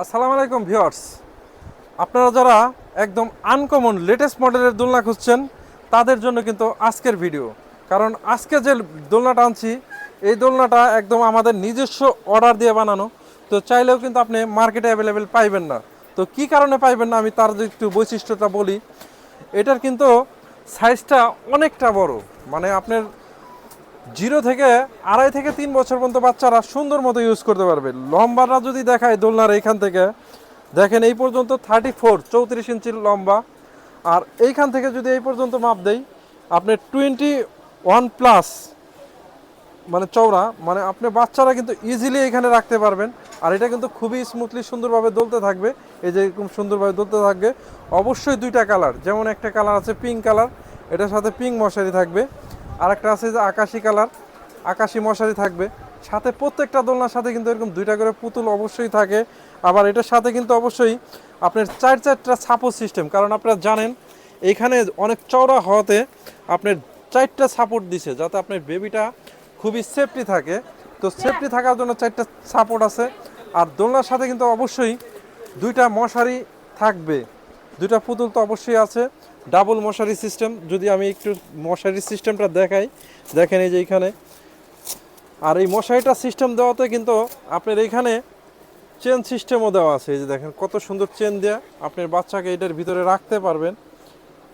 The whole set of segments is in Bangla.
আসসালামু আলাইকুম, ভিউয়ার্স। আপনারা যারা একদম আনকমন লেটেস্ট মডেলের দোলনা খুঁজছেন, তাদের জন্য কিন্তু আজকের ভিডিও কারণ আজকে যে দোলনাটা আনছি, এই দোলনাটা একদম আমাদের নিজস্ব অর্ডার দিয়ে বানানো। তো চাইলেও কিন্তু আপনি মার্কেটে অ্যাভেলেবেল পাইবেন না। তো কি কারণে পাইবেন না, আমি তার একটু বৈশিষ্ট্যটা বলি, এটার কিন্তু সাইজটা অনেকটা বড়। মানে আপনার জিরো থেকে আড়াই থেকে তিন বছর পর্যন্ত বাচ্চারা সুন্দর মতো ইউজ করতে পারবে। লম্বাটা যদি দেখায় দোলনার এইখান থেকে, দেখেন এই পর্যন্ত থার্টি ফোর চৌত্রিশ ইঞ্চির লম্বা। আর এইখান থেকে যদি এই পর্যন্ত মাপ দেই, আপনি টোয়েন্টি ওয়ান প্লাস মানে চওড়া মানে আপনি বাচ্চারা কিন্তু ইজিলি এখানে রাখতে পারবেন। আর এটা কিন্তু খুবই স্মুথলি সুন্দরভাবে দলতে থাকবে। এই যে এরকম সুন্দরভাবে দলতে থাকবে। অবশ্যই দুইটা কালার যেমন একটা কালার আছে পিঙ্ক কালার এটার সাথে পিঙ্ক মশারি থাকবে। আর একটা আছে যে আকাশি কালার, আকাশি মশারি থাকবে। সাথে প্রত্যেকটা দোলনার সাথে কিন্তু এরকম দুইটা করে পুতুল অবশ্যই থাকে। আবার এটার সাথে কিন্তু অবশ্যই আপনার চার চারটা সাপোর্ট সিস্টেম কারণ আপনারা জানেন এইখানে অনেক চওড়া হওয়াতে আপনার চারটা সাপোর্ট দিছে, যাতে আপনার বেবিটা খুবই সেফটি থাকে। তো সেফটি থাকার জন্য চারটা সাপোর্ট আছে। আর দোলনার সাথে কিন্তু অবশ্যই দুইটা মশারি থাকবে। দুইটা পুতুল তো অবশ্যই আছে। ডাবল মশারি সিস্টেম। যদি আমি একটু মশারি সিস্টেমটা দেখাই, দেখেন এই যে এইখানে। আর এই মশারিটা সিস্টেম দেওয়াতে কিন্তু আপনার এইখানে চেন সিস্টেমও দেওয়া আছে। এই যে দেখেন, কত সুন্দর চেন দেওয়া আপনার বাচ্চাকে এটার ভিতরে রাখতে পারবেন।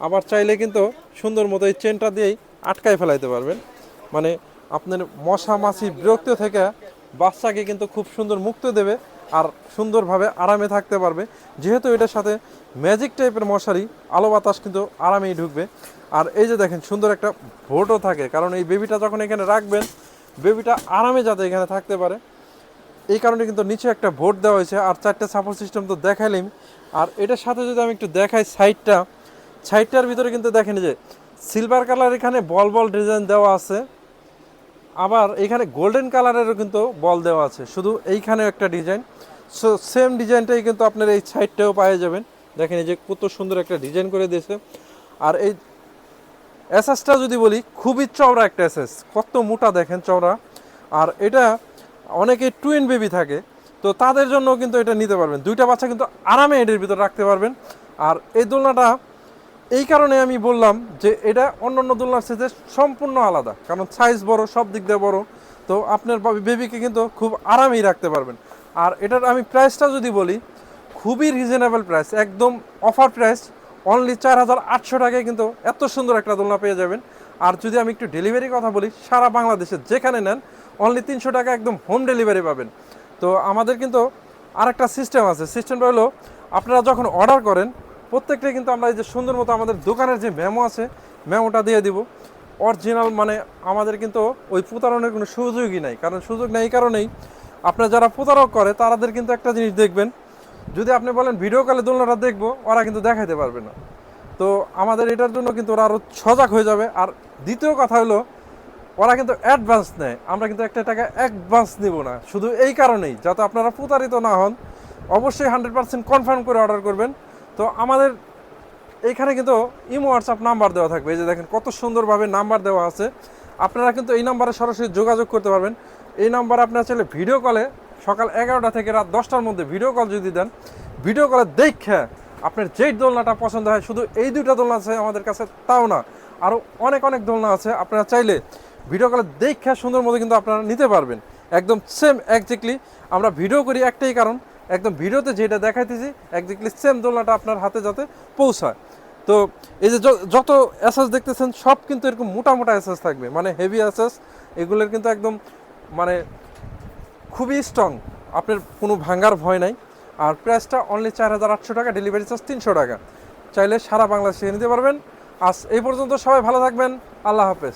আবার চাইলে কিন্তু সুন্দর মতো এই চেনটা দিয়েই আটকায় ফেলাইতে পারবেন। মানে আপনার মশা মাছি বিরক্ত থেকে বাচ্চাকে কিন্তু খুব সুন্দর মুক্ত দেবে। আর সুন্দরভাবে আরামে থাকতে পারবে। যেহেতু এটার সাথে ম্যাজিক টাইপের মশারি, আলো বাতাস কিন্তু আরামেই ঢুকবে। আর এই যে দেখেন, সুন্দর একটা ভোটও থাকে, কারণ এই বেবিটা যখন এখানে রাখবেন বেবিটা আরামে যাতে এখানে থাকতে পারে। এই কারণে কিন্তু নিচে একটা ভোট দেওয়া হয়েছে, আর চারটে সাপোর্ট সিস্টেম তো দেখাইলাম। আর এটার সাথে যদি আমি একটু দেখাই সাইডটা সাইডটার ভিতরে কিন্তু দেখেন যে সিলভার কালার এখানে বল বল ডিজাইন দেওয়া আছে। আবার এখানে গোল্ডেন কালারেরও কিন্তু বল দেওয়া আছে। শুধু এইখানে একটা ডিজাইন সো সেম ডিজাইনটাই কিন্তু আপনার এই সাইডটাও পাওয়া যাবেন। দেখেন এই যে কত সুন্দর একটা ডিজাইন করে দিয়েছে। আর এই এসএসটা যদি বলি, খুবই চওড়া একটা এসএস কত মোটা দেখেন চওড়া। আর এটা অনেকে টুইন বেবি থাকে। তো তাদের জন্য কিন্তু এটা নিতে পারবেন। দুইটা বাচ্চা কিন্তু আরামে এটার ভিতর রাখতে পারবেন। আর এই দোলনাটা এই কারণে আমি বললাম যে এটা অন্য অন্য দোলনার সাথে সম্পূর্ণ আলাদা। কারণ সাইজ বড়, সব দিক দিয়ে বড়। তো আপনার বেবিকে কিন্তু খুব আরামেই রাখতে পারবেন। আর এটার আমি প্রাইসটা যদি বলি, খুবই রিজনেবল প্রাইস একদম অফার প্রাইস অনলি চার হাজার আটশো টাকায় কিন্তু এত সুন্দর একটা দোলনা পেয়ে যাবেন। আর যদি আমি একটু ডেলিভারি কথা বলি, সারা বাংলাদেশে যেখানে নেন অনলি তিনশো টাকা একদম হোম ডেলিভারি পাবেন। তো আমাদের কিন্তু আরেকটা সিস্টেম আছে। সিস্টেমটা হলো, আপনারা যখন অর্ডার করেন প্রত্যেকটা কিন্তু আমরা এই যে সুন্দর মতো আমাদের দোকানের যে মেমো আছে, মেমোটা দিয়ে দিব। অরিজিনাল মানে আমাদের কিন্তু ওই প্রতারণের কোনো সুযোগই নাই। কারণ সুযোগ নেই কারণেই আপনারা যারা প্রতারক করে তাদের কিন্তু একটা জিনিস দেখবেন। যদি আপনি বলেন ভিডিও কলে দোলনাটা দেখব, ওরা কিন্তু দেখাইতে পারবে না। তো আমাদের এটার জন্য কিন্তু ওরা আরও সজাগ হয়ে যাবে। আর দ্বিতীয় কথা হলো, ওরা কিন্তু অ্যাডভান্স নেয়। আমরা কিন্তু একটা টাকা অ্যাডভান্স নিব না। শুধু এই কারণেই, যাতে আপনারা প্রতারিত না হন, অবশ্যই হান্ড্রেড পার্সেন্ট কনফার্ম করে অর্ডার করবেন। তো আমাদের এইখানে কিন্তু ইমো হোয়াটসঅ্যাপ নাম্বার দেওয়া থাকবে। এই যে দেখেন, কত সুন্দরভাবে নাম্বার দেওয়া আছে। আপনারা কিন্তু এই নাম্বারে সরাসরি যোগাযোগ করতে পারবেন। এই নাম্বারে আপনারা চাইলে ভিডিও কলে সকাল এগারোটা থেকে রাত দশটার মধ্যে ভিডিও কল যদি দেন ভিডিও কলে দেখে আপনার যেই দোলনাটা পছন্দ হয়, শুধু এই দুইটা দোলনা আছে আমাদের কাছে, তাও না। আরও অনেক অনেক দোলনা আছে। আপনারা চাইলে ভিডিও কলে দেখে সুন্দর মতো কিন্তু আপনারা নিতে পারবেন। একদম সেম একজ্যাক্টলি আমরা ভিডিও করি একটাই কারণ। একদম ভিডিওতে যেটা দেখাইতেছি একজ্যাক্টলি সেম দোলনাটা আপনার হাতে যাতে পৌঁছায়। তো এই যে য- যত অ্যাসেস দেখতেছেন, সব কিন্তু এরকম মোটা মোটা অ্যাসেস থাকবে। মানে হেভি অ্যাসেস এগুলোর কিন্তু একদম মানে খুবই স্ট্রং আপনার কোনো ভাঙ্গার ভয় নাই। আর প্রাইসটা অনলি চার হাজার আটশো টাকা ডেলিভারি চার্জ তিনশো টাকা। চাইলে সারা বাংলাদেশে নিতে পারবেন। আজ এই পর্যন্ত সবাই ভালো থাকবেন। আল্লাহ হাফেজ।